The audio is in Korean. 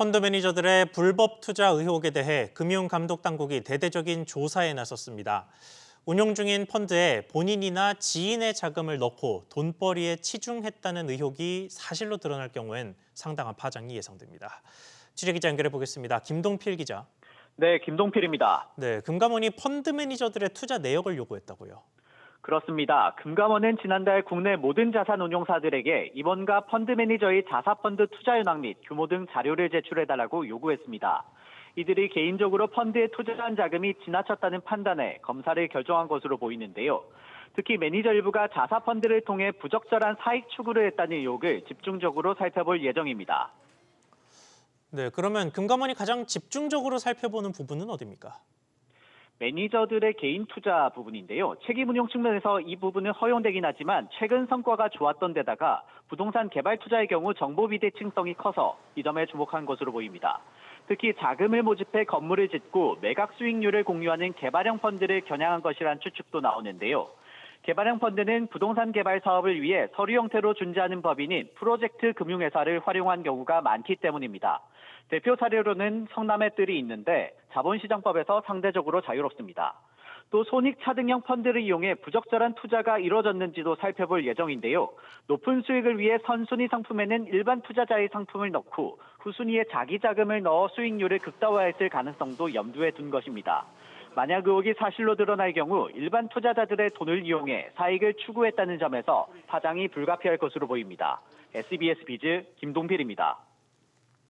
펀드 매니저들의 불법 투자 의혹에 대해 금융감독당국이 대대적인 조사에 나섰습니다. 운용 중인 펀드에 본인이나 지인의 자금을 넣고 돈벌이에 치중했다는 의혹이 사실로 드러날 경우엔 상당한 파장이 예상됩니다. 취재 기자 연결해 보겠습니다. 김동필 기자. 네, 김동필입니다. 네, 금감원이 펀드 매니저들의 투자 내역을 요구했다고요. 그렇습니다. 금감원은 지난달 국내 모든 자산 운용사들에게 임원과 펀드 매니저의 자사펀드 투자 현황 및 규모 등 자료를 제출해달라고 요구했습니다. 이들이 개인적으로 펀드에 투자한 자금이 지나쳤다는 판단에 검사를 결정한 것으로 보이는데요. 특히 매니저 일부가 자사 펀드를 통해 부적절한 사익 추구를 했다는 의혹을 집중적으로 살펴볼 예정입니다. 네, 그러면 금감원이 가장 집중적으로 살펴보는 부분은 어디입니까? 매니저들의 개인 투자 부분인데요. 책임 운용 측면에서 이 부분은 허용되긴 하지만 최근 성과가 좋았던 데다가 부동산 개발 투자의 경우 정보 비대칭성이 커서 이 점에 주목한 것으로 보입니다. 특히 자금을 모집해 건물을 짓고 매각 수익률을 공유하는 개발형 펀드를 겨냥한 것이란 추측도 나오는데요. 개발형 펀드는 부동산 개발 사업을 위해 서류 형태로 존재하는 법인인 프로젝트 금융회사를 활용한 경우가 많기 때문입니다. 대표 사례로는 성남의 뜰이 있는데 자본시장법에서 상대적으로 자유롭습니다. 또 손익 차등형 펀드를 이용해 부적절한 투자가 이뤄졌는지도 살펴볼 예정인데요. 높은 수익을 위해 선순위 상품에는 일반 투자자의 상품을 넣고 후순위에 자기 자금을 넣어 수익률을 극다화했을 가능성도 염두에 둔 것입니다. 만약 의혹이 사실로 드러날 경우 일반 투자자들의 돈을 이용해 사익을 추구했다는 점에서 파장이 불가피할 것으로 보입니다. SBS 비즈 김동필입니다.